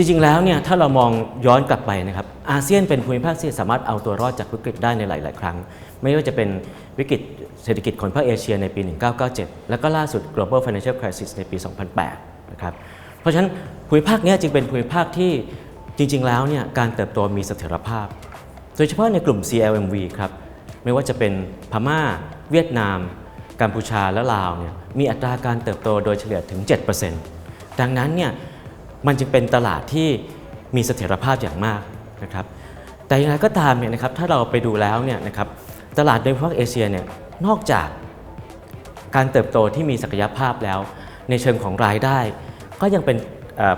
จริงๆแล้วเนี่ยถ้าเรามองย้อนกลับไปนะครับอาเซียนเป็นภูมิภาคที่สามารถเอาตัวรอดจากวิกฤตได้ในหลาย ๆ ครั้ง ไม่ว่าจะเป็นวิกฤตเศรษฐกิจของภาคเอเชียในปี 1997 แล้วก็ล่าสุด global financial crisis ในปี 2008 นะครับเพราะฉะนั้นภูมิภาคนี้จึงเป็นภูมิภาคที่จริง ๆ แล้วเนี่ยการเติบโตมีเสถียรภาพ โดยเฉพาะในกลุ่ม CLMV ครับไม่ว่าจะเป็นพม่า เวียดนาม กัมพูชาและลาวเนี่ยมีอัตราการเติบโตโดยเฉลี่ยถึง 7%ดังนั้นเนี่ย มันจึงเป็นตลาดที่มีเสถียรภาพอย่างมากนะครับ แต่อย่างไรก็ตามเนี่ยนะครับถ้าเราไปดูแล้วเนี่ยนะครับตลาดในภาคเอเชียเนี่ยนอกจากการเติบโตที่มีศักยภาพแล้ว ในเชิงของรายได้ ก็ยังเป็น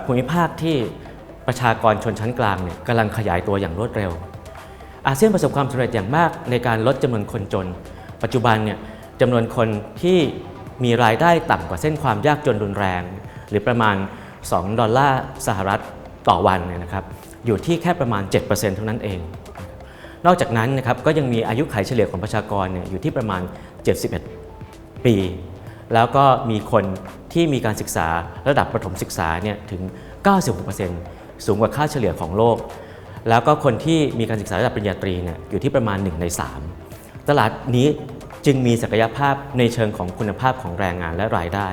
ภูมิภาคที่ประชากรชนชั้นกลางเนี่ยกำลังขยายตัวอย่างรวดเร็ว อาเซียนประสบความสำเร็จอย่างมากในการลดจำนวนคนจน ปัจจุบันเนี่ยจำนวนคนที่มีรายได้ต่ำกว่าเส้นความยากจนรุนแรง หรือประมาณ 2 ดอลลาร์สหรัฐต่อวันเนี่ยนะครับอยู่ที่แค่ประมาณ 7%เท่านั้นเอง นอกจากนั้นนะครับก็ยังมีอายุขัยเฉลี่ยของประชากรเนี่ยอยู่ที่ประมาณ 71 ปี แล้วก็มีคนที่มีการศึกษาระดับประถมศึกษาเนี่ยถึง 96%สูงกว่าค่าเฉลี่ยของโลก แล้วก็คนที่มีการศึกษาระดับปริญญาตรีเนี่ยอยู่ที่ประมาณ 1 ใน 3 ตลาดนี้จึงมีศักยภาพในเชิงของคุณภาพของแรงงานและรายได้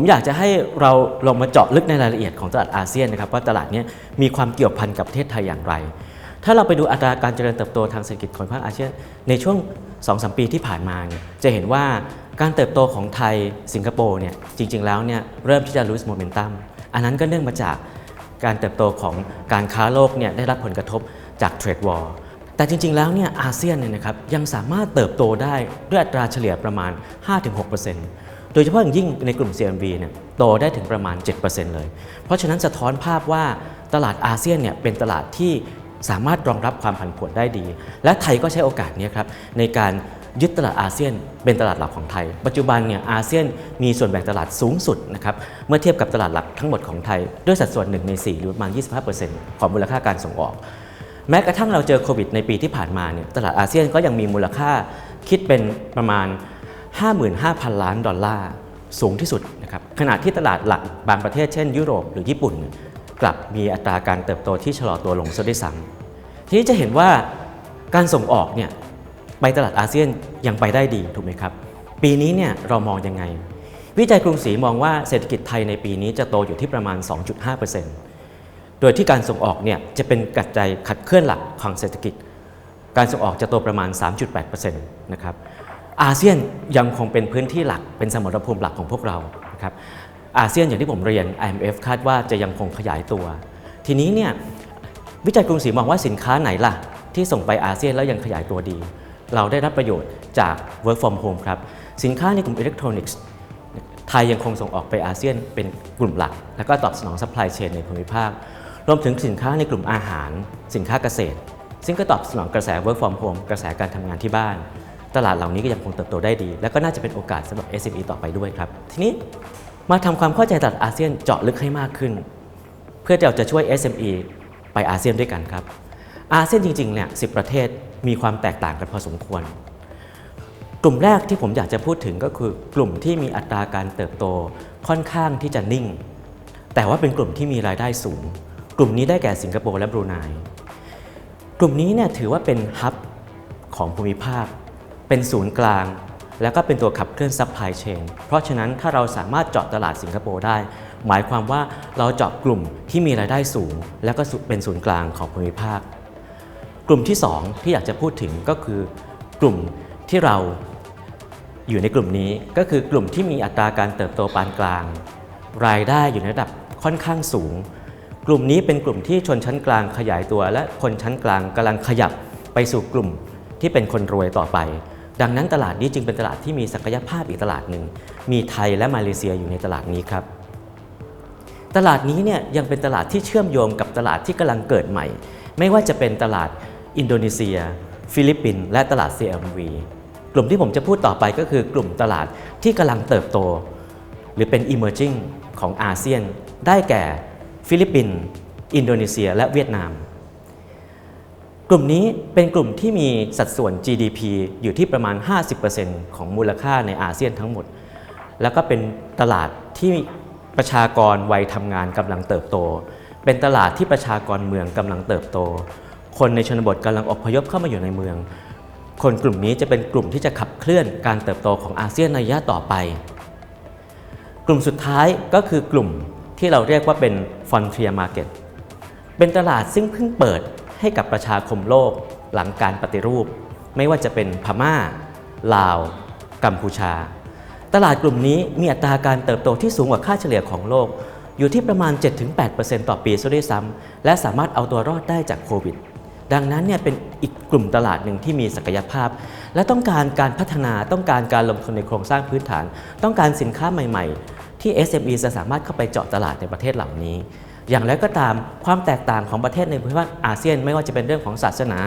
ผมอยากจะให้เราลงมาเจาะลึกในรายละเอียดของตลาดอาเซียนนะครับว่าตลาดนี้มีความเกี่ยวพันกับประเทศไทยอย่างไร ถ้าเราไปดูอัตราการเจริญเติบโตทางเศรษฐกิจของภาคอาเซียนในช่วง 2-3 ปีที่ผ่านมาเนี่ยจะเห็นว่าการเติบโตของไทยสิงคโปร์เนี่ยจริง ๆ แล้วเนี่ยเริ่มที่จะ lose momentum อันนั้นก็เนื่องมาจากการเติบโตของการค้าโลกเนี่ยได้รับผลกระทบจากเทรดวอร์แต่จริง ๆ แล้วเนี่ยอาเซียนเนี่ยนะครับยังสามารถเติบโตได้ด้วยอัตราเฉลี่ยประมาณ 5-6% โดยเฉพาะอย่างยิ่งในกลุ่ม CMV เนี่ยโตได้ถึงประมาณ 7%เลย เพราะฉะนั้นสะท้อนภาพว่าตลาดอาเซียนเนี่ยเป็นตลาดที่สามารถรองรับความผันผวนได้ดี และไทยก็ใช้โอกาสนี้ครับในการยึดตลาดอาเซียนเป็นตลาดหลักของไทย ปัจจุบันเนี่ยอาเซียนมีส่วนแบ่งตลาดสูงสุดนะครับเมื่อเทียบกับตลาดหลักทั้งหมดของไทย ด้วยสัดส่วน 1 ใน 4 หรือประมาณ 25%ของมูลค่าการส่งออก แม้กระทั่งเราเจอโควิดในปีที่ผ่านมาเนี่ยตลาดอาเซียนก็ยังมีมูลค่าคิดเป็นประมาณ 55,000 ล้านดอลลาร์สูงที่สุดนะครับขณะที่ตลาดหลักบางประเทศเช่น ยุโรปหรือญี่ปุ่น กลับมีอัตราการเติบโตที่ชะลอตัวลงซะด้วยซ้ำทีนี้จะเห็นว่าการส่งออกเนี่ยไปตลาดอาเซียนยังไปได้ดีถูกไหมครับ ปีนี้เนี่ยเรามองยังไง วิจัยกรุงศรีมองว่าเศรษฐกิจไทยในปีนี้จะโตอยู่ที่ประมาณ 2.5%โดยที่การส่งออกเนี่ยจะเป็นกัจจัยขัดเคลื่อนหลักของเศรษฐกิจ การส่งออกจะโตประมาณ 3.8%นะครับ อาเซียนยังคงเป็นพื้นที่หลักเป็นสมรภูมิหลักของพวกเรานะครับอาเซียนอย่างที่ผมเรียน IMF คาดว่าจะยังคงขยายตัว ทีนี้เนี่ยวิจัยกรุงศรีมองว่าสินค้าไหนล่ะ ที่ส่งไปอาเซียนแล้วยังขยายตัวดี เราได้รับประโยชน์จาก work from home ครับ สินค้าในกลุ่มอิเล็กทรอนิกส์ไทยยังคงส่งออกไปอาเซียนเป็นกลุ่มหลัก แล้วก็ตอบสนองซัพพลายเชนในภูมิภาค รวมถึงสินค้าในกลุ่มอาหาร สินค้าเกษตร ซึ่งก็ตอบสนองกระแส work from home กระแสการทำงานที่บ้าน ตลาดเหล่านี้ก็ยังคงเติบโตได้ดี และก็น่าจะเป็นโอกาสสำหรับ SME ต่อไปด้วยครับ ทีนี้มาทำความเข้าใจตลาดอาเซียนเจาะลึกให้มากขึ้น เพื่อเราจะช่วย SME ไปอาเซียนด้วยกันครับ อาเซียนจริงๆเนี่ยสิประเทศมีความแตกต่างกันพอสมควร กลุ่มแรกที่ผมอยากจะพูดถึงก็คือกลุ่มที่มีอัตราการเติบโตค่อนข้างที่จะนิ่ง แต่ว่าเป็นกลุ่มที่มีรายได้สูง กลุ่มนี้ได้แก่สิงคโปร์และบรูไนกลุ่มนี้เนี่ยถือว่าเป็นฮับของภูมิภาค เป็นศูนย์กลาง แล้วก็เป็นตัวขับเคลื่อนซัพพลายเชนเพราะฉะนั้นถ้าเราสามารถเจาะตลาดสิงคโปร์ได้ หมายความว่าเราเจาะกลุ่มที่มีรายได้สูง แล้วก็เป็นศูนย์กลางของภูมิภาค กลุ่มที่ 2 ที่อยากจะพูดถึงก็คือกลุ่มที่เราอยู่ในกลุ่มนี้ก็คือกลุ่มที่มีอัตราการเติบโตปานกลาง รายได้อยู่ในระดับค่อนข้างสูง กลุ่มนี้เป็นกลุ่มที่ชนชั้นกลางขยายตัว และคนชั้นกลางกำลังขยับไปสู่กลุ่มที่เป็นคนรวยต่อไป ดังนั้นตลาดนี้จึงเป็นตลาดที่มีศักยภาพอีกตลาดหนึ่ง มีไทยและมาเลเซียอยู่ในตลาดนี้ครับ ตลาดนี้เนี่ยยังเป็นตลาดที่เชื่อมโยงกับตลาดที่กำลังเกิดใหม่ ไม่ว่าจะเป็นตลาดอินโดนีเซีย ฟิลิปปินส์และตลาด CMV กลุ่มที่ผมจะพูดต่อไปก็คือกลุ่มตลาดที่กำลังเติบโต หรือเป็น emerging ของอาเซียน ได้แก่ ฟิลิปปินส์อินโดนีเซีย และเวียดนาม กลุ่มนี้เป็นกลุ่มที่มีสัดส่วน GDP อยู่ที่ประมาณ 50%ของมูลค่าในอาเซียนทั้งหมด แล้วก็เป็นตลาดที่ประชากรวัยทำงานกำลังเติบโต เป็นตลาดที่ประชากรเมืองกำลังเติบโต คนในชนบทกำลังอพยพเข้ามาอยู่ในเมือง คนกลุ่มนี้จะเป็นกลุ่มที่จะขับเคลื่อนการเติบโตของอาเซียนในระยะต่อไป กลุ่มสุดท้ายก็คือกลุ่มที่เราเรียกว่าเป็น frontier market เป็นตลาดซึ่งเพิ่งเปิด ให้กับประชาคมโลกหลังการปฏิรูป ไม่ว่าจะเป็นพม่า ลาว กัมพูชา ตลาดกลุ่มนี้มีอัตราการเติบโตที่สูงกว่าค่าเฉลี่ยของโลก อยู่ที่ประมาณ 7-8%ต่อปีซะด้วยซ้ำและสามารถเอาตัวรอดได้จากโควิดดังนั้นเนี่ยเป็นอีกกลุ่มตลาดหนึ่งที่มีศักยภาพ และต้องการการพัฒนาต้องการการลงทุนในโครงสร้างพื้นฐาน ต้องการสินค้าใหม่ ๆ ที่ SME จะสามารถเข้าไปเจาะตลาดในประเทศเหล่านี้ อย่างไรก็ตามความแตกต่างของประเทศในภูมิภาคอาเซียน ไม่ว่าจะเป็นเรื่องของศาสนา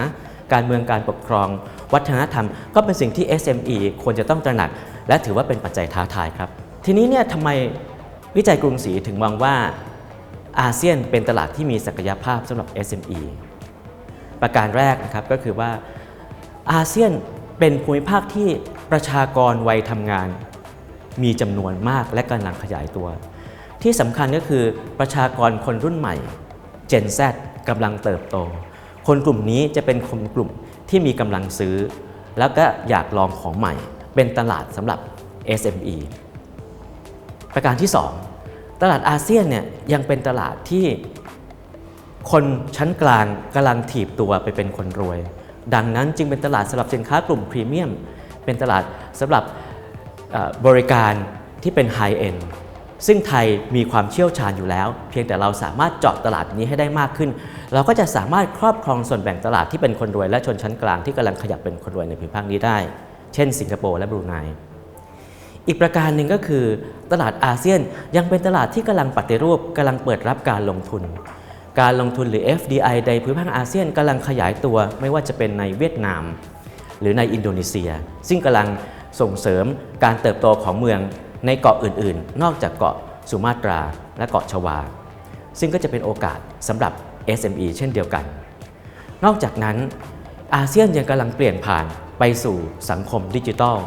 การเมืองการปกครอง วัฒนธรรม ก็เป็นสิ่งที่ SME ควรจะต้องตระหนัก และถือว่าเป็นปัจจัยท้าทายครับ ทีนี้เนี่ยทำไมวิจัยกรุงศรีถึงมองว่าอาเซียนเป็นตลาดที่มีศักยภาพสำหรับ SME ประการแรกนะครับก็คือว่าอาเซียนเป็นภูมิภาคที่ประชากรวัยทำงาน มีจำนวนมากและกำลังขยายตัว ที่สำคัญก็คือประชากรคนรุ่นใหม่ Gen Z กำลังเติบโต คนกลุ่มนี้จะเป็นคนกลุ่มที่มีกำลังซื้อ แล้วก็อยากลองของใหม่ เป็นตลาดสำหรับ SME ประการที่ 2 ตลาดอาเซียนเนี่ยยังเป็นตลาดที่คนชั้นกลางกำลังถีบตัวไปเป็นคนรวย ดังนั้นจึงเป็นตลาดสำหรับสินค้ากลุ่มพรีเมียม เป็นตลาดสำหรับบริการที่เป็นไฮเอ็น ซึ่งไทยมีความเชี่ยวชาญอยู่แล้ว เพียงแต่เราสามารถเจาะตลาดนี้ให้ได้มากขึ้น เราก็จะสามารถครอบครองส่วนแบ่งตลาดที่เป็นคนรวยและชนชั้นกลางที่กำลังขยับเป็นคนรวยในภูมิภาคนี้ได้ เช่น สิงคโปร์และบรูไนอีกประการหนึ่งก็คือตลาดอาเซียนยังเป็นตลาดที่กำลังปฏิรูปกำลังเปิดรับการลงทุน การลงทุนหรือ FDI ในภูมิภาคอาเซียนกำลังขยายตัวไม่ว่าจะเป็นในเวียดนาม หรือในอินโดนีเซีย ซึ่งกำลังส่งเสริมการเติบโตของเมือง ในเกาะอื่นๆ นอกจากเกาะสุมาตราและเกาะชวา ซึ่งก็จะเป็นโอกาสสำหรับ SME เช่นเดียวกัน นอกจากนั้นอาเซียนยังกำลังเปลี่ยนผ่านไปสู่สังคมดิจิทัล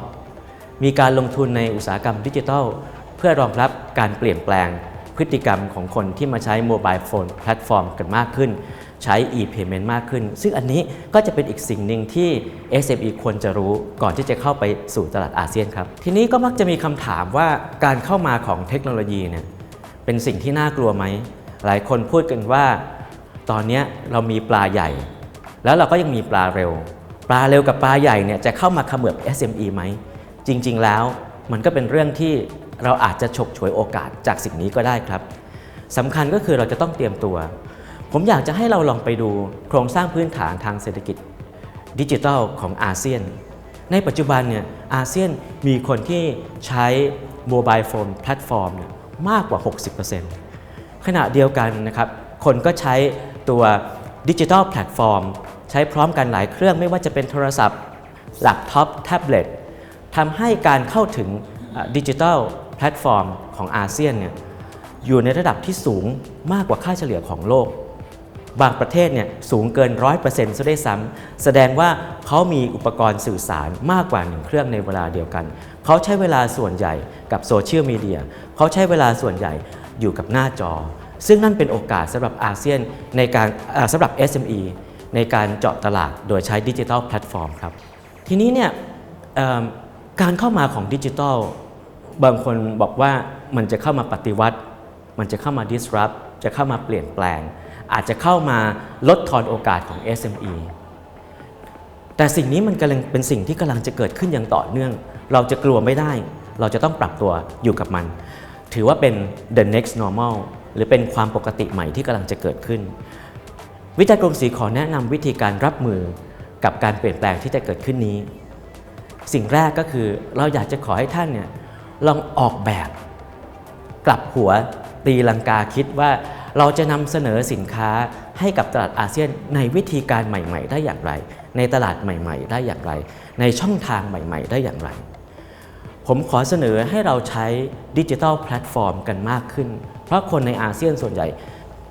มีการลงทุนในอุตสาหกรรมดิจิทัล เพื่อรองรับการเปลี่ยนแปลงพฤติกรรมของคนที่มาใช้โมบายโฟนแพลตฟอร์มกันมากขึ้น ใช้ e-payment มากขึ้น ซึ่งอันนี้ก็จะเป็นอีกสิ่งหนึ่งที่ SME ควรจะรู้ก่อนที่จะเข้าไปสู่ตลาดอาเซียนครับ ทีนี้ก็มักจะมีคำถามว่าการเข้ามาของเทคโนโลยีเนี่ยเป็นสิ่งที่น่ากลัวไหม หลายคนพูดกันว่า ตอนนี้เรามีปลาใหญ่ แล้วเราก็ยังมีปลาเร็ว ปลาเร็วกับปลาใหญ่เนี่ยจะเข้ามาขมือบ SME ไหม จริง ๆ แล้วมันก็เป็นเรื่องที่เราอาจจะฉกฉวยโอกาสจากสิ่งนี้ก็ได้ครับสำคัญก็คือเราจะต้องเตรียมตัว ผมอยากจะให้เราลองไปดูโครงสร้างพื้นฐานทางเศรษฐกิจ ดิจิทัลของอาเซียน ในปัจจุบันเนี่ยอาเซียนมีคนที่ใช้โมบายโฟนแพลตฟอร์มเนี่ยมากกว่า 60%ขณะเดียวกันนะครับ คนก็ใช้ตัวดิจิทัลแพลตฟอร์ม ใช้พร้อมกันหลายเครื่องไม่ว่าจะเป็นโทรศัพท์แล็ปท็อปแท็บเล็ตทำให้การเข้าถึงดิจิทัลแพลตฟอร์มของอาเซียนเนี่ยอยู่ในระดับที่สูงมากกว่าค่าเฉลี่ยของโลก บางประเทศเนี่ยสูงเกิน 100%ซะด้วยซ้ำแสดงว่าเขามีอุปกรณ์สื่อสารมากกว่าหนึ่งเครื่องในเวลาเดียวกัน เขาใช้เวลาส่วนใหญ่กับโซเชียลมีเดียเขาใช้เวลาส่วนใหญ่อยู่กับหน้าจอ ซึ่งนั่นเป็นโอกาสสำหรับอาเซียนในการสำหรับ SME ในการเจาะตลาดโดยใช้ดิจิทัลแพลตฟอร์มครับ ทีนี้เนี่ยการเข้ามาของดิจิทัลบางคนบอกว่ามันจะเข้ามาปฏิวัติ มันจะเข้ามา disrupt จะเข้ามาเปลี่ยนแปลง อาจจะเข้ามาลดทอนโอกาสของ SME แต่สิ่งนี้มันกำลังเป็นสิ่งที่กำลังจะเกิดขึ้นอย่างต่อเนื่อง เราจะกลัวไม่ได้ เราจะต้องปรับตัวอยู่กับมัน ถือว่าเป็น the next normal หรือเป็นความปกติใหม่ที่กำลังจะเกิดขึ้น วิจัยกรุงศรีขอแนะนำวิธีการรับมือกับการเปลี่ยนแปลงที่จะเกิดขึ้นนี้ สิ่งแรกก็คือเราอยากจะขอให้ท่านเนี่ยลองออกแบบ กลับหัวตีลังกาคิดว่า เราจะนำเสนอสินค้าให้กับตลาดอาเซียนในวิธีการใหม่ ๆ ได้อย่างไร ในตลาดใหม่ ๆ ได้อย่างไร ในช่องทางใหม่ ๆ ได้อย่างไร ผมขอเสนอให้เราใช้ดิจิทัลแพลตฟอร์มกันมากขึ้น เพราะคนในอาเซียนส่วนใหญ่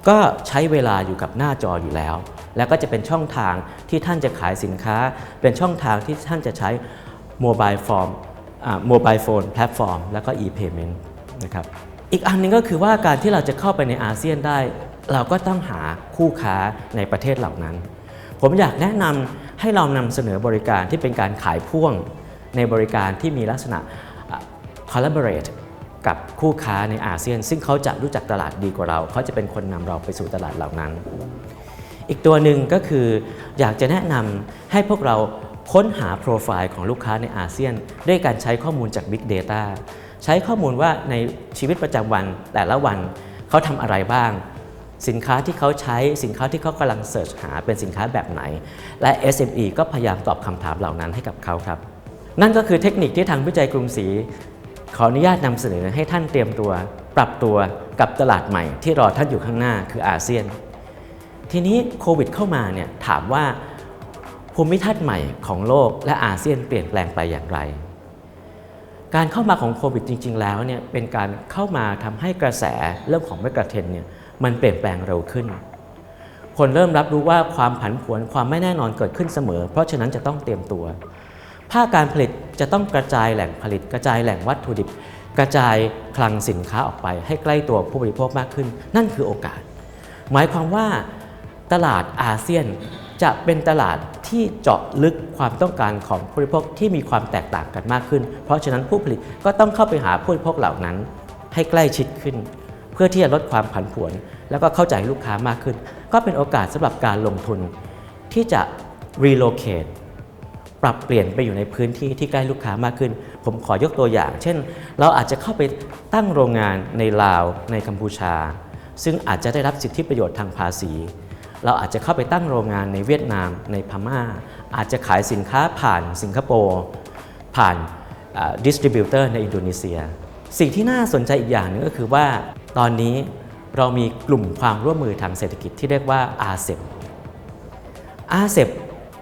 ก็ใช้เวลาอยู่กับหน้าจออยู่แล้ว แล้วก็จะเป็นช่องทางที่ท่านจะขายสินค้า เป็นช่องทางที่ท่านจะใช้โมบายฟอร์มโมบายโฟนแพลตฟอร์มแล้วก็ e-payment นะครับ อีกอันหนึงก็คือว่าการที่เราจะเข้าไปในอาเซียนได้ เราก็ต้องหาคู่ค้าในประเทศเหล่านั้น ผมอยากแนะนำให้เรานำเสนอบริการที่เป็นการขายพ่วงในบริการที่มีลักษณะอะ collaborate กับคู่ค้าในอาเซียน ซึ่งเขาจะรู้จักตลาดดีกว่าเรา เขาจะเป็นคนนำเราไปสู่ตลาดเหล่านั้น อีกตัวหนึ่งก็คืออยากจะแนะนำให้พวกเราค้นหาโปรไฟล์ของลูกค้าในอาเซียน ด้วยการใช้ข้อมูลจาก Big Data ใช้ข้อมูลว่าในชีวิตประจำวันแต่ละวันเขาทำอะไรบ้าง สินค้าที่เขาใช้สินค้าที่เขากำลังเสิร์ชหาเป็นสินค้าแบบไหน และ SME ก็พยายามตอบคำถามเหล่านั้นให้กับเขาครับ นั่นก็คือเทคนิคที่ทางวิจัยกรุงศรีขออนุญาตนำเสนอให้ท่านเตรียมตัว ปรับตัวกับตลาดใหม่ที่รอท่านอยู่ข้างหน้าคืออาเซียน ทีนี้โควิดเข้ามาเนี่ยถามว่าภูมิทัศน์ใหม่ของโลกและอาเซียนเปลี่ยนแปลงไปอย่างไร การเข้ามาของโควิดจริง ๆ แล้วเนี่ยเป็นการเข้ามาทำให้กระแสเรื่องของเมกะเทนเนี่ยมันเปลี่ยนแปลงเร็วขึ้น คนเริ่มรับรู้ว่าความผันผวนความไม่แน่นอนเกิดขึ้นเสมอ เพราะฉะนั้นจะต้องเตรียมตัว ภาคการผลิตจะต้องกระจายแหล่งผลิต กระจายแหล่งวัตถุดิบ กระจายคลังสินค้าออกไป ให้ใกล้ตัวผู้บริโภคมากขึ้น นั่นคือโอกาส หมายความว่าตลาดอาเซียนจะเป็นตลาด ที่เจาะลึกความต้องการของผู้บริโภคที่มีความแตกต่างกันมากขึ้น เพราะฉะนั้นผู้ผลิตก็ต้องเข้าไปหาผู้บริโภคเหล่านั้น ให้ใกล้ชิดขึ้น เพื่อที่จะลดความผันผวน แล้วก็เข้าใจลูกค้ามากขึ้น ก็เป็นโอกาสสำหรับการลงทุน ที่จะ relocate ปรับเปลี่ยนไปอยู่ในพื้นที่ที่ใกล้ลูกค้ามากขึ้น ผมขอยกตัวอย่าง เช่น เราอาจจะเข้าไปตั้งโรงงานในลาวในกัมพูชา ซึ่งอาจจะได้รับสิทธิประโยชน์ทางภาษี เราอาจจะเข้าไปตั้งโรงงานในเวียดนามในพม่า อาจจะขายสินค้าผ่านสิงคโปร์ผ่านดิสติบิวเตอร์ในอินโดนีเซีย สิ่งที่น่าสนใจอีกอย่างหนึงก็คือว่าตอนนี้เรามีกลุ่มความร่วมมือทางเศรษฐกิจที่เรียกว่า RCEP อาเซบ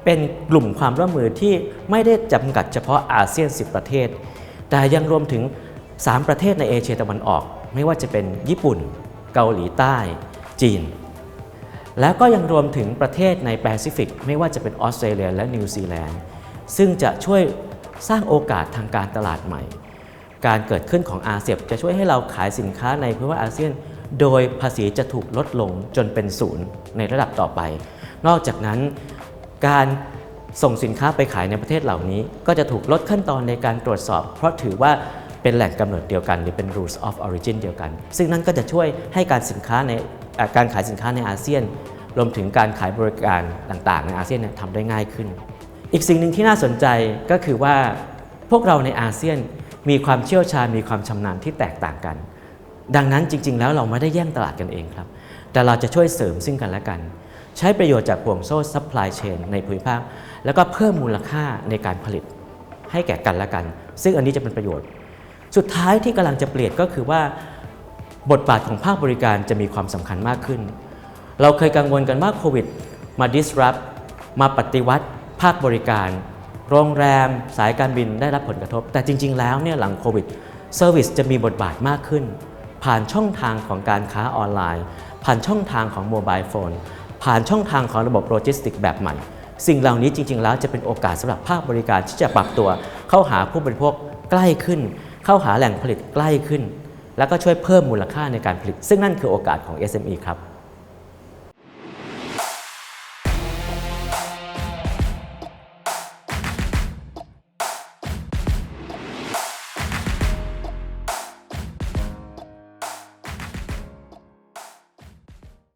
เป็นกลุ่มความร่วมมือที่ไม่ได้จำกัดเฉพาะอาเซียน 10 ประเทศ แต่ยังรวมถึง 3 ประเทศในเอเชียตะวันออก ไม่ว่าจะเป็นญี่ปุ่น เกาหลีใต้ จีน แล้วก็ยังรวมถึงประเทศในแปซิฟิกไม่ว่าจะเป็นออสเตรเลียและนิวซีแลนด์ซึ่งจะช่วยสร้างโอกาสทางการตลาดใหม่ การเกิดขึ้นของอาเซียนจะช่วยให้เราขายสินค้าในพื้นที่อาเซียน โดยภาษีจะถูกลดลงจนเป็นศูนย์ในระดับต่อไป นอกจากนั้นการส่งสินค้าไปขายในประเทศเหล่านี้ ก็จะถูกลดขั้นตอนในการตรวจสอบ เพราะถือว่าเป็นแหล่งกำเนิดเดียวกัน หรือเป็น rules of origin เดียวกัน ซึ่งนั่นก็จะช่วยให้การสินค้าใน การขายสินค้าในอาเซียน รวมถึงการขายบริการต่างๆ ในอาเซียนทำได้ง่ายขึ้น อีกสิ่งหนึ่งที่น่าสนใจก็คือว่าพวกเราในอาเซียนมีความเชี่ยวชาญมีความชำนาญที่แตกต่างกัน ดังนั้นจริง ๆ แล้วเราไม่ได้แย่งตลาดกันเองครับ แต่เราจะช่วยเสริมซึ่งกันและกัน ใช้ประโยชน์จากห่วงโซ่ซัพพลายเชนในภูมิภาค แล้วก็เพิ่มมูลค่าในการผลิตให้แก่กันและกัน ซึ่งอันนี้จะเป็นประโยชน์ สุดท้ายที่กำลังจะเปลี่ยนก็คือว่า บทบาทของภาคบริการจะมีความสำคัญมากขึ้น เราเคยกังวลกันว่าโควิด มา disrupt มาปฏิวัติ ภาคบริการ โรงแรม สายการบินได้รับผลกระทบ แต่จริง ๆ แล้วเนี่ยหลังโควิดเซอร์วิสจะมีบทบาทมากขึ้น ผ่านช่องทางของการค้าออนไลน์ ผ่านช่องทางของโมบายโฟนผ่านช่องทางของระบบโลจิสติกแบบใหม่ สิ่งเหล่านี้จริง ๆ แล้วจะเป็นโอกาสสำหรับภาคบริการที่จะปรับตัว เข้าหาผู้บริโภคใกล้ขึ้น เข้าหาแหล่งผลิตใกล้ขึ้น แล้วก็ช่วยเพิ่มมูลค่าในการผลิต ซึ่งนั่นคือโอกาสของ SME ครับ